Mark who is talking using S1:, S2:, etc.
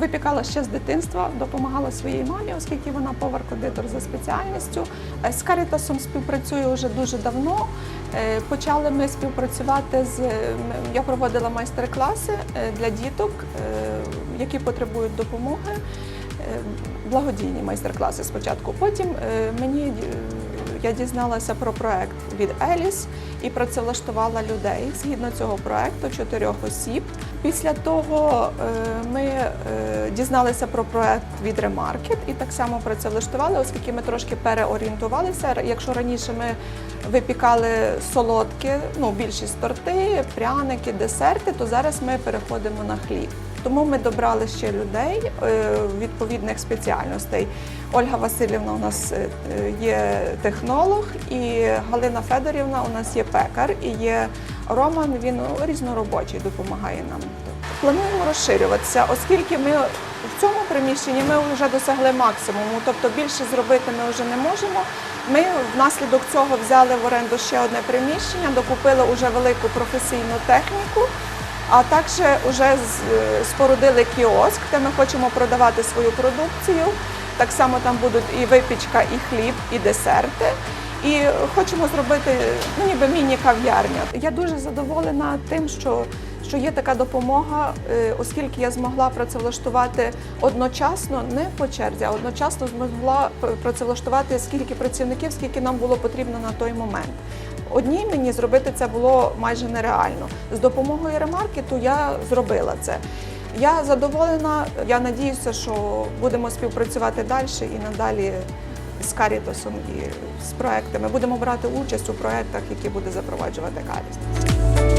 S1: допомагала ще з дитинства, допомагала своїй мамі, оскільки вона повар-кондитер за спеціальністю. Е, З Карітасом співпрацюю вже дуже давно. Е, Почали ми співпрацювати з я проводила майстер-класи е, для діток, е, які потребують допомоги. Е, Благодійні майстер-класи спочатку. Потім е, мені е, я дізналася про проект від Еліс і працевлаштувала людей згідно цього проекту чотирьох осіб. Після того е, ми е, дізналися про проект від Remarket і так само працевлаштували, оскільки ми трошки переорієнтувалися. Якщо раніше ми випікали солодкі, ну більшість торти, пряники, десерти, то зараз ми переходимо на хліб. Тому ми добрали ще людей е, відповідних спеціальностей. Ольга Васильівна у нас е, є технолог, і Галина Федорівна у нас є пекар, і є Роман, він різноробочий, допомагає нам. Плануємо розширюватися, оскільки ми в цьому приміщенні ми вже досягли максимуму, тобто більше зробити ми вже не можемо. Ми внаслідок цього взяли в оренду ще одне приміщення, докупили вже велику професійну техніку. А також вже спорудили кіоск, де ми хочемо продавати свою продукцію. Так само там будуть і випічка, і хліб, і десерти. І хочемо зробити ну, ніби міні-кав'ярня. Я дуже задоволена тим, що, що є така допомога, е, оскільки я змогла працевлаштувати одночасно, не по черзі, а одночасно змогла працевлаштувати скільки працівників, скільки нам було потрібно на той момент. Одній мені зробити це було майже нереально. З допомогою ремаркету я зробила це. Я задоволена. Я надіюся, що будемо співпрацювати далі і надалі з Карітасом і з проектами. Будемо брати участь у проектах, які буде запроваджувати Карітас.